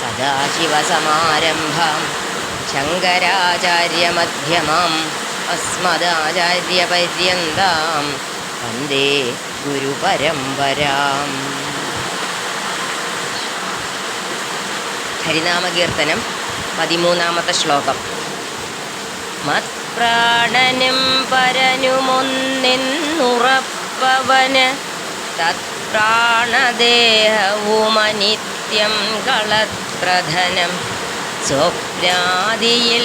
സദാശിവസമാരംഭാം ശങ്കരാചാര്യമധ്യമാം അസ്മദാചാര്യപര്യന്താം. വന്ദേ ഗുരുപരമ്പരാം. ഹരിനാമകീർത്തനം പതിമൂന്നാമത്തെ ശ്ലോകം. മത്പ്രാണനും പരനുമൊന്നിന്നുറപ്പവന് തത്പ്രാണദേഹവുമനിത്യം കളത്രധനം സ്വപ്നാദിയിൽ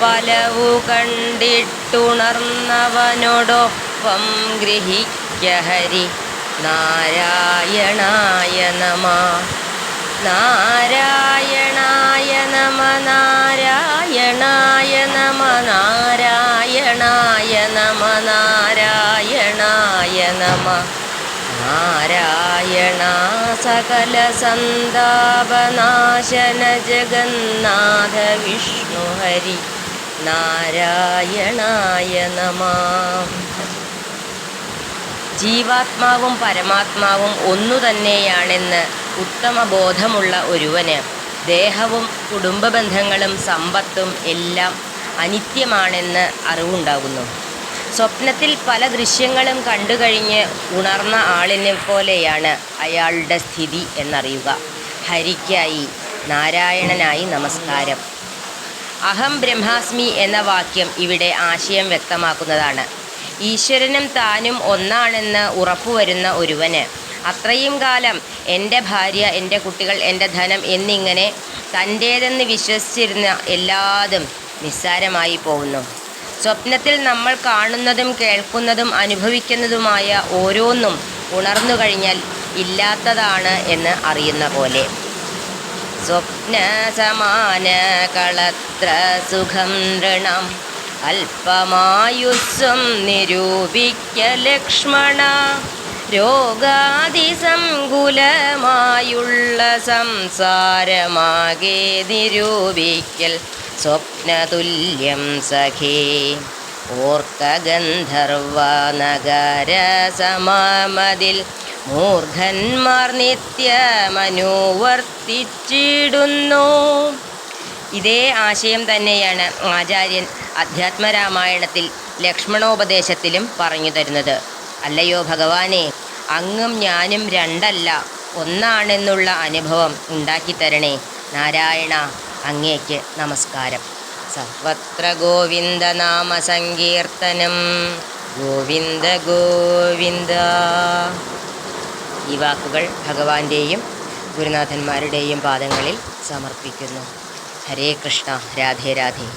പലവു കണ്ടിട്ടുണർന്നവനോടൊപ്പം ഗ്രഹിക്ക ഹരി നാരായണായ നമ നാരായണായ നമ നാരായണായ നമ നാരായണായ നമ നാരായണായ നമ നാരായണ സകല സന്താപനാശന ജഗന്നാഥ വിഷ്ണു ഹരി നാരായണായ നമ ജീവാത്മാവും പരമാത്മാവും ഒന്നു തന്നെയാണെന്ന് ഉത്തമ ബോധമുള്ള ഒരുവന്. ദേഹവും കുടുംബ ബന്ധങ്ങളും സമ്പത്തും എല്ലാം അനിത്യമാണെന്ന് അറിവുണ്ടാകുന്നു. സ്വപ്നത്തിൽ പല ദൃശ്യങ്ങളും കണ്ടു കഴിഞ്ഞ് ഉണർന്ന ആളിനെ പോലെയാണ് അയാളുടെ സ്ഥിതി എന്നറിയുക. ഹരിക്കായി നാരായണനായി നമസ്കാരം. അഹം ബ്രഹ്മാസ്മി എന്ന വാക്യം ഇവിടെ ആശയം വ്യക്തമാക്കുന്നതാണ്. ഈശ്വരനും താനും ഒന്നാണെന്ന് ഉറപ്പുവരുന്ന ഒരുവന് അത്രയും കാലം എന്റെ ഭാര്യ എന്റെ കുട്ടികൾ എന്റെ ധനം എന്നിങ്ങനെ തന്റേതെന്ന് വിശ്വസിച്ചിരുന്ന എല്ലാതും നിസ്സാരമായി പോകുന്നു. സ്വപ്നത്തിൽ നമ്മൾ കാണുന്നതും കേൾക്കുന്നതും അനുഭവിക്കുന്നതുമായ ഓരോന്നും ഉണർന്നു കഴിഞ്ഞാൽ ഇല്ലാത്തതാണ് എന്ന് അറിയുന്ന പോലെ. സ്വപ്ന സമാന കളത്ര സുഖം നൃണം അല്പമായുസ്വം നിരൂപിക്ക ലക്ഷ്മണ രോഗാതിസങ്കുലമായുള്ള സംസാരമാകെ നിരൂപിക്കൽ സ്വപ്നതുല്യം സഖേ. ഓർക്കഗന്ധർവ നഗര സമാമതിൽ മൂർഖന്മാർ നിത്യമനുവർത്തിച്ചിടുന്നു. ഇതേ ആശയം തന്നെയാണ് ആചാര്യൻ അധ്യാത്മരാമായണത്തിൽ ലക്ഷ്മണോപദേശത്തിലും പറഞ്ഞു തരുന്നത്. അല്ലയോ ഭഗവാനെ അങ്ങും ഞാനും രണ്ടല്ല. ഒന്നാണെന്നുള്ള അനുഭവം ഉണ്ടാക്കിത്തരണേ നാരായണ അങ്ങേക്ക് നമസ്കാരം. സർവത്ര ഗോവിന്ദ നാമ സങ്കീർത്തനം ഗോവിന്ദ ഗോവിന്ദ. ഈ വാക്കുകൾ ഭഗവാന്റെയും ഗുരുനാഥന്മാരുടെയും പാദങ്ങളിൽ സമർപ്പിക്കുന്നു. ഹരേ കൃഷ്ണ രാധേ രാധേ.